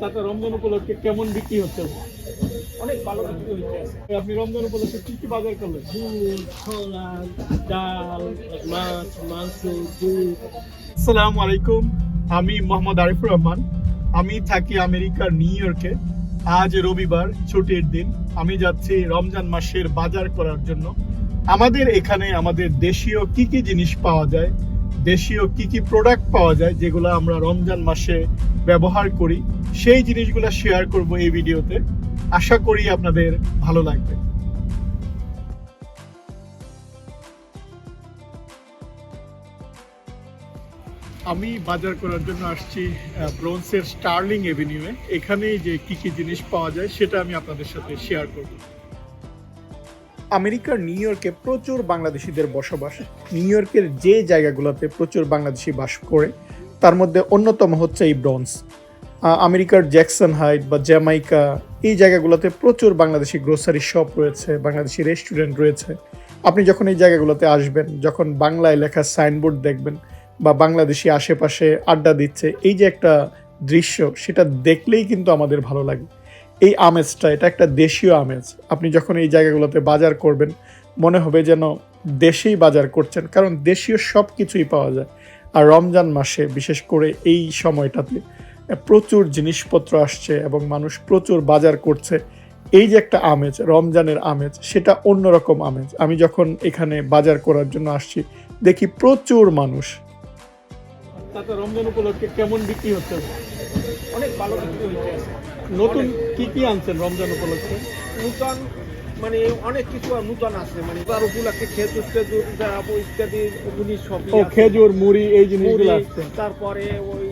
তাতে রমজান উপলক্ষে কেমন বিক্রি হচ্ছে? অনেক ভালো বিক্রি হইতেছে আপনি রমজান উপলক্ষে কি কি বাজার করলেন? দুধ ছোলা ডাল মাছ মাংস দুধ। আসসালামু আলাইকুম আমি মোহাম্মদ আরিফুর রহমান। আমি থাকি আমেরিকার নিউ ইয়র্কে। আজ রবিবার ছুটির দিন। আমি যাচ্ছি রমজান মাসের বাজার করার জন্য। আমাদের এখানে আমাদের দেশীয় কি কি জিনিস পাওয়া যায়? দেশীয় কি কি প্রোডাক্ট পাওয়া যায় যেগুলো আমরা রমজান মাসে ব্যবহার করি, সেই জিনিসগুলো শেয়ার করব এই ভিডিওতে। আশা করি আপনাদের ভালো লাগবে। আমি বাজার করার জন্য আসছি ব্রোন্সের স্টার্লিং এভিনিউয়ে। এখানে যে কি কি জিনিস পাওয়া যায় সেটা আমি আপনাদের সাথে শেয়ার করব। আমেরিকার নিউ ইয়র্কে প্রচুর বাংলাদেশিদের বসবাস। নিউ ইয়র্কের যে জায়গাগুলোতে প্রচুর বাংলাদেশি বাস করে, তার মধ্যে অন্যতম হচ্ছে এই ব্রন্স আমেরিকার জ্যাকসন হাইট বা জ্যামাইকা, এই জায়গাগুলোতে প্রচুর বাংলাদেশি গ্রোসারি শপ রয়েছে, বাংলাদেশি রেস্টুরেন্ট রয়েছে। আপনি যখন এই জায়গাগুলোতে আসবেন, যখন বাংলায় লেখা সাইনবোর্ড দেখবেন বা বাংলাদেশি আশেপাশে আড্ডা দিচ্ছে, এই যে একটা দৃশ্য, সেটা দেখলেই কিন্তু আমাদের ভালো লাগে। এই আমেজটা এটা একটা দেশীয় আমেজ। আপনি যখন এই জায়গাগুলোতে বাজার করবেন মনে হবে যেন দেশেই বাজার করছেন কারণ দেশীয় সব কিছুই পাওয়া যায়। আর রমজান মাসে বিশেষ করে এই সময়টাতে প্রচুর জিনিসপত্র আসছে এবং মানুষ প্রচুর বাজার করছে। এই যে একটা আমেজ রমজানের আমেজ সেটা অন্যরকম আমেজ। আমি যখন এখানে বাজার করার জন্য আসছি দেখি প্রচুর মানুষ। তাতে রমজান উপলক্ষে কেমন বিক্রি হচ্ছে? অনেক ভালো বিক্রি হইতেছে নতুন কি কি আনছেন রমজান উপলক্ষে নূতন মানে অনেক কিছু আর নূতন আছে মানে তার উপলক্ষে খেজুর টেজুর ইত্যাদি জিনিস সব ও খেজুর মুড়ি এই জিনিসগুলো মুড়ি, আসছে তারপরে ওই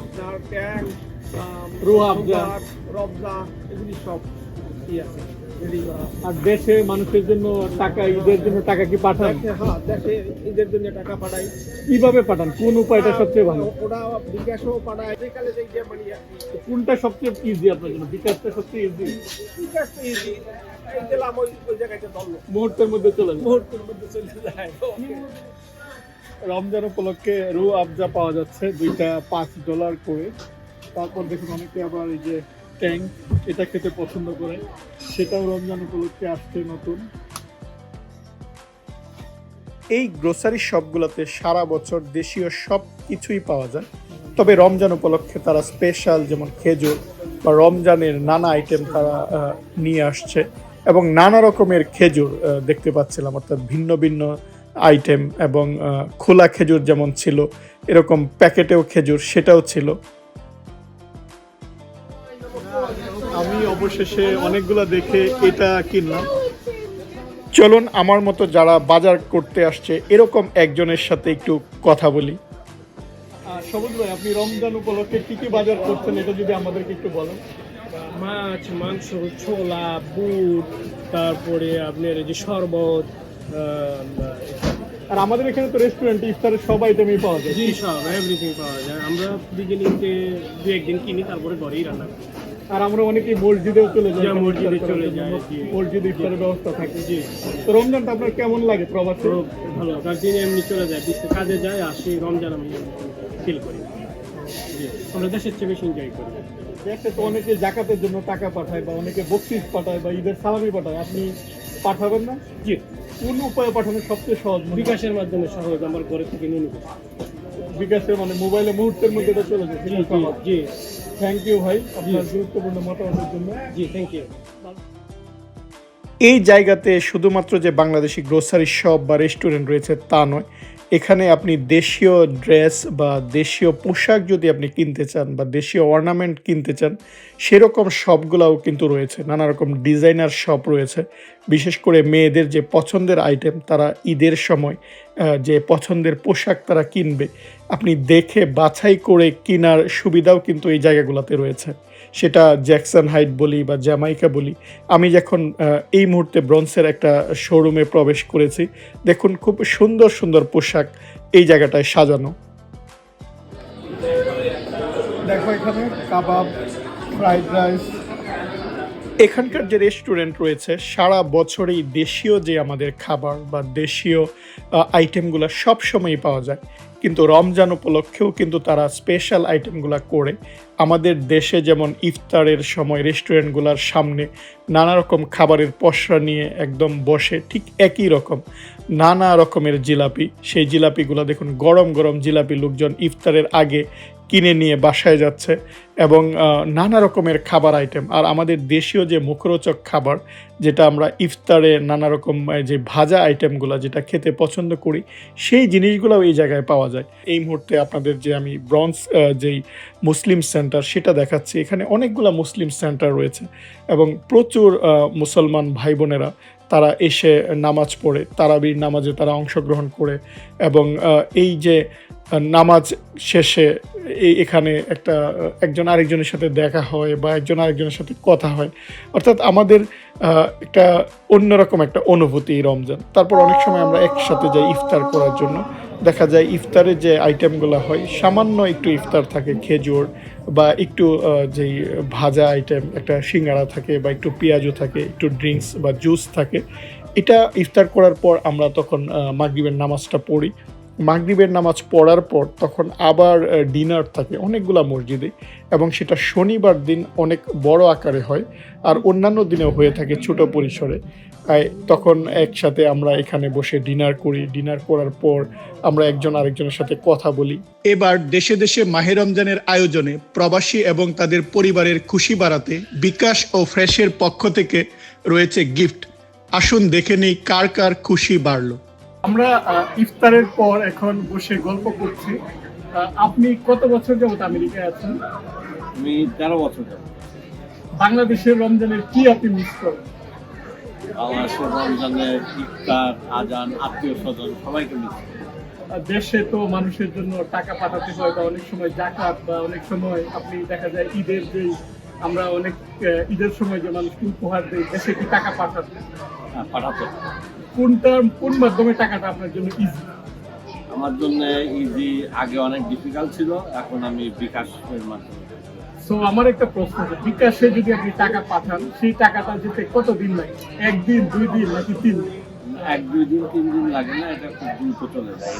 আপনার ট্যাং রুহাবজা। রবজা এগুলি সব ই আছে। আর দেশে মানুষের জন্য টাকা ঈদের জন্য টাকা কি পাঠান? হ্যাঁ দেখে ঈদের জন্য টাকা পাঠাই। কীভাবে পাঠান? কোন উপায়টা সবচেয়ে ভালো? ওরা বিকাশও পাঠায় বিকালে যে যে মানে কোনটা সবচেয়ে ইজি আপনার জন্য? বিকাশটা সবচেয়ে ইজি বিকাশ তো easy। এই গেলাম ওই ওই জায়গাতে ধরলো। মুহূর্তের মধ্যে চলে যায়। মুহূর্তের মধ্যে চলে যায়। রমজান উপলক্ষে রু আবজা পাওয়া যাচ্ছে দুইটা পাঁচ ডলার করে। তারপর দেখুন অনেকে আবার এই যে ট্যাঙ্ক এটা খেতে পছন্দ করে, সেটাও রমজান উপলক্ষে আসছে নতুন। এই গ্রোসারি শপগুলোতে সারা বছর দেশীয় সব কিছুই পাওয়া যায়। তবে রমজান উপলক্ষে তারা স্পেশাল যেমন খেজুর বা রমজানের নানা আইটেম তারা নিয়ে আসছে এবং নানা রকমের খেজুর দেখতে পাচ্ছিলাম, অর্থাৎ ভিন্ন ভিন্ন আইটেম এবং খোলা খেজুর যেমন ছিল, এরকম প্যাকেটেও খেজুর সেটাও ছিল। অবশেষে অনেকগুলো দেখে এটা কিনলাম চলুন আমার মতো যারা বাজার করতে আসছে এরকম একজনের সাথে একটু কথা বলি। সবুজ ভাই আপনি রমজান উপলক্ষে কি কি বাজার করছেন এটা যদি আমাদেরকে একটু বলেন। মাছ মাংস ছোলা বুট তারপরে আপনার এই যে শরবত আর আমাদের এখানে তো রেস্টুরেন্টে ইফতারের সব আইটেমই পাওয়া যায়। জি সব এভরিথিং পাওয়া যায়। আমরা বিগিনিংতে দু একদিন কিনি তারপরে ঘরেই রান্না করি। আর আমরা অনেকেই মসজিদেও চলে যাই। মসজিদে চলে। যায়, মসজিদে ইফতারের ব্যবস্থা থাকে। জি। তো রমজানটা আপনার কেমন লাগে প্রবাসে? ভালো। দিনে এমনি চলে যায় কাজে যায় আসি রমজান আমি ফিল করি। জি। আমরা দেশের চেয়ে বেশি এনজয় করি। দেখতে তো অনেকে জাকাতের জন্য টাকা পাঠায় বা অনেকে বকশিস পাঠায় বা ঈদের সালামি পাঠায়। আপনি পাঠাবেন না? জি। কোন উপায়ে পাঠানো সবচেয়ে সহজ বিকাশের মাধ্যমে সহজ আমার ঘরে থেকে নিয়ে নিব বিকাশে মানে মোবাইলে মুহূর্তের মধ্যে চলে যায়। জি। থ্যাংক ইউ ভাই। আপনার গুরুত্বপূর্ণ মতামতের জন্য। জি থ্যাংক ইউ এই জায়গাতে শুধুমাত্র যে বাংলাদেশি গ্রোসারি শপ বা রেস্টুরেন্ট রয়েছে তা নয় এখানে আপনি দেশীয় ড্রেস বা দেশীয় পোশাক যদি আপনি কিনতে চান বা দেশীয় অর্নামেন্ট কিনতে চান সেরকম শপগুলোও কিন্তু রয়েছে। নানা রকম ডিজাইনার শপ রয়েছে। বিশেষ করে মেয়েদের যে পছন্দের আইটেম তারা ঈদের সময় যে পছন্দের পোশাক তারা কিনবে, আপনি দেখে বাছাই করে কেনার সুবিধাও কিন্তু এই জায়গাগুলোতে রয়েছে। সেটা জ্যাকসন হাইট বলি বা জ্যামাইকা বলি। আমি যখন এই মুহূর্তে ব্রন্সের একটা শোরুমে প্রবেশ করেছি, দেখুন খুব সুন্দর সুন্দর পোশাক এই জায়গাটায় সাজানো। দেখো এখানে কাবাব, ফ্রাইড রাইস এখানকার যে রেস্টুরেন্ট রয়েছে, সারা বছরেই দেশীয় যে আমাদের খাবার বা দেশীয় আইটেমগুলো সব সময়ই পাওয়া যায়। কিন্তু রমজান উপলক্ষেও কিন্তু তারা স্পেশাল আইটেমগুলো করে। আমাদের দেশে যেমন ইফতারের সময় রেস্টুরেন্টগুলোর সামনে নানা রকম খাবারের পসরা নিয়ে একদম বসে, ঠিক একই রকম। নানা রকমের জিলাপি, সেই জিলাপিগুলো দেখুন, গরম গরম জিলাপি লোকজন ইফতারের আগে কিনে নিয়ে বাসায় যাচ্ছে এবং নানা রকমের খাবার আইটেম আর আমাদের দেশীয় যে মুখরোচক খাবার, যেটা আমরা ইফতারে নানা রকম যে ভাজা আইটেমগুলো যেটা খেতে পছন্দ করি, সেই জিনিসগুলোও এই জায়গায় পাওয়া যায়। এই মুহূর্তে আপনাদের যে আমি ব্রঞ্জ যেই মুসলিম সেন্টার, সেটা দেখাচ্ছি। এখানে অনেকগুলো মুসলিম সেন্টার রয়েছে এবং প্রচুর মুসলমান ভাই বোনেরা তারা এসে নামাজ পড়ে, তারাবির নামাজে তারা অংশগ্রহণ করে এবং এই যে নামাজ শেষে এই এখানে একটা একজন আরেকজনের সাথে দেখা হয় বা একজন আরেকজনের সাথে কথা হয়। অর্থাৎ আমাদের একটা অন্যরকম একটা অনুভূতি রমজান। তারপর অনেক সময় আমরা একসাথে যাই ইফতার করার জন্য। দেখা যায় ইফতারের যে আইটেমগুলো হয়, সামান্য একটু ইফতার থাকে, খেজুর বা একটু যেই ভাজা আইটেম একটা সিঙ্গাড়া থাকে বা একটু পেঁয়াজও থাকে, একটু ড্রিঙ্কস বা জুস থাকে, এটা ইফতার করার পর আমরা তখন মাগরিবের নামাজটা পড়ি। মাগরিবের নামাজ পড়ার পর তখন আবার ডিনার থাকে, অনেকগুলা মসজিদে। এবং সেটা শনিবার দিন অনেক বড় আকারে হয় আর অন্যান্য দিনেও হয়ে থাকে ছোট পরিসরে। তখন একসাথে আমরা এখানে বসে ডিনার করি। ডিনার করার পর আমরা একজন আরেকজনের সাথে কথা বলি। এবার দেশে দেশে মাহে রমজানের আয়োজনে প্রবাসী এবং তাদের পরিবারের খুশি বাড়াতে বিকাশ ও ফ্রেশের পক্ষ থেকে রয়েছে গিফট। আসুন দেখে নেই কার কার খুশি বাড়লো। আমরা ইফতারের পর এখন বসে গল্প করছি। আপনি কত বছর যাবত আমেরিকায় আছেন? আমি তেরো বছর যাব বাংলাদেশের রমজানের কি আপনি মিস করেন? বাংলাদেশের রমজানের ইফতার আজান আত্মীয় স্বজন সবাইকে মিস দেশে তো মানুষের জন্য টাকা পাঠাতে হয় বা অনেক সময় জাকাত বা অনেক সময় আপনি দেখা যায় ঈদের যেই আমরা অনেক ঈদের সময় যে মানুষকে উপহার দেই দেশে কি টাকা হ্যাঁ, পাঠাতে। হয়। কোনটা কোন মাধ্যমে টাকাটা আপনার জন্য ইজি আমার জন্য ইজি আগে অনেক ডিফিকাল্ট ছিল এখন আমি বিকাশের মাধ্যমে। সো আমার একটা প্রশ্ন আছে, বিকাশে যদি আপনি টাকা পাঠান সেই টাকাটা যেতে কত দিন লাগে? একদিন দুই দিন নাকি তিন এক দুই দিন তিন দিন লাগে না এটা খুব দ্রুত চলে যায়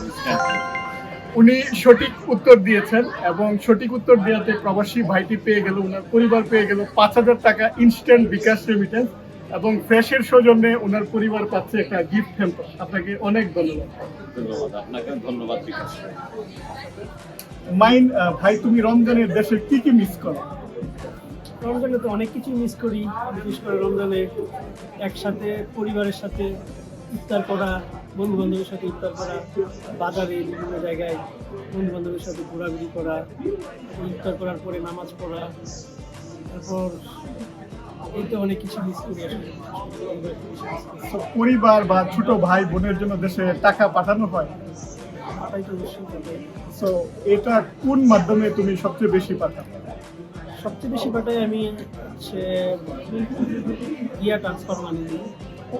উনি সঠিক উত্তর দিয়েছেন এবং সঠিক উত্তর দেওয়াতে প্রবাসী ভাইটি পেয়ে গেল ওনার পরিবার পেয়ে গেল পাঁচ হাজার টাকা ইনস্ট্যান্ট বিকাশ রেমিটেন্স এবং ফ্রেশের সৌজন্যে ওনার পরিবার পাচ্ছে একটা গিফট হ্যাম্পার আপনাকে অনেক ধন্যবাদ। ধন্যবাদ আপনাকে ধন্যবাদ বিকাশ মাইন ভাই তুমি রমজানের দেশে কি কি মিস করো? রমজানে তো অনেক কিছু মিস করি বিশেষ করে রমজানে একসাথে পরিবারের সাথে ইফতার করা বন্ধু বান্ধবের সাথে ইফতার করা বাজারে বিভিন্ন জায়গায় বন্ধু বান্ধবের সাথে ঘোরাঘুরি করা ইফতার করার পরে নামাজ পড়া তারপর এই তো অনেক কিছু মিস করি পরিবার বা ছোট ভাই বোনের জন্য দেশে টাকা পাঠানো হয়? পাঠাই তো অবশ্যই সো এটা কোন মাধ্যমে তুমি সবচেয়ে বেশি পাঠাও? সবচেয়ে বেশি পাঠাই আমি হচ্ছে ইয়া ট্রান্সফার মানি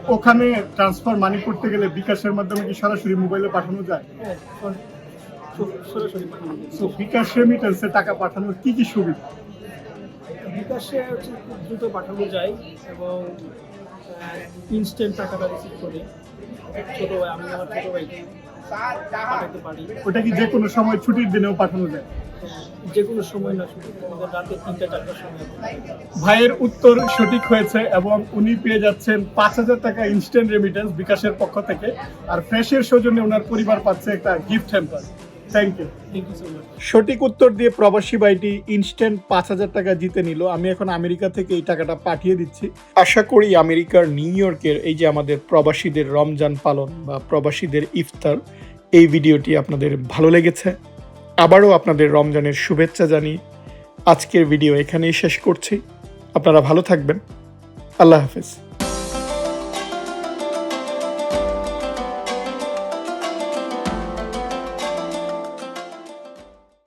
ওখানে ট্রান্সফার মানি করতে গেলে বিকাশের মাধ্যমে কি সরাসরি মোবাইলে পাঠানো যায়? হ্যাঁ, সর- সর- সরাসরি। বিকাশ রেমিটেন্সে টাকা পাঠানোর কি কি সুবিধা? বিকাশে হচ্ছে খুব দ্রুত পাঠানো যায় এবং ইনস্ট্যান্ট টাকাটা রিসিভ করে। ছোটো ভাই আমি আমার ছোটো ভাইকে পাঠাতে পারি। ওটা কি যে কোনো সময় ছুটির দিনেও পাঠানো যায়? যে কোনো সময় না আমাদের রাতে তিনটা চারটার সময়। ভাইয়ের উত্তর সঠিক হয়েছে এবং উনি পেয়ে যাচ্ছেন পাঁচ হাজার টাকা ইনস্ট্যান্ট রেমিটেন্স বিকাশের পক্ষ থেকে। আর ফ্রেশের সৌজন্যে ওনার পরিবার পাচ্ছে একটা gift hamper thank you thank you so much সঠিক উত্তর দিয়ে প্রবাসী ভাইটি ইনস্ট্যান্ট পাঁচ হাজার টাকা জিতে নিল। আমি এখন আমেরিকা থেকে এই টাকাটা পাঠিয়ে দিচ্ছি। আশা করি আমেরিকার নিউ ইয়র্কের এই যে আমাদের প্রবাসীদের রমজান পালন বা প্রবাসীদের ইফতার এই ভিডিওটি আপনাদের ভালো লেগেছে। আবারও আপনাদের রমজানের শুভেচ্ছা জানিয়ে আজকের ভিডিও এখানেই শেষ করছি। আপনারা ভালো থাকবেন। আল্লাহ হাফেজ।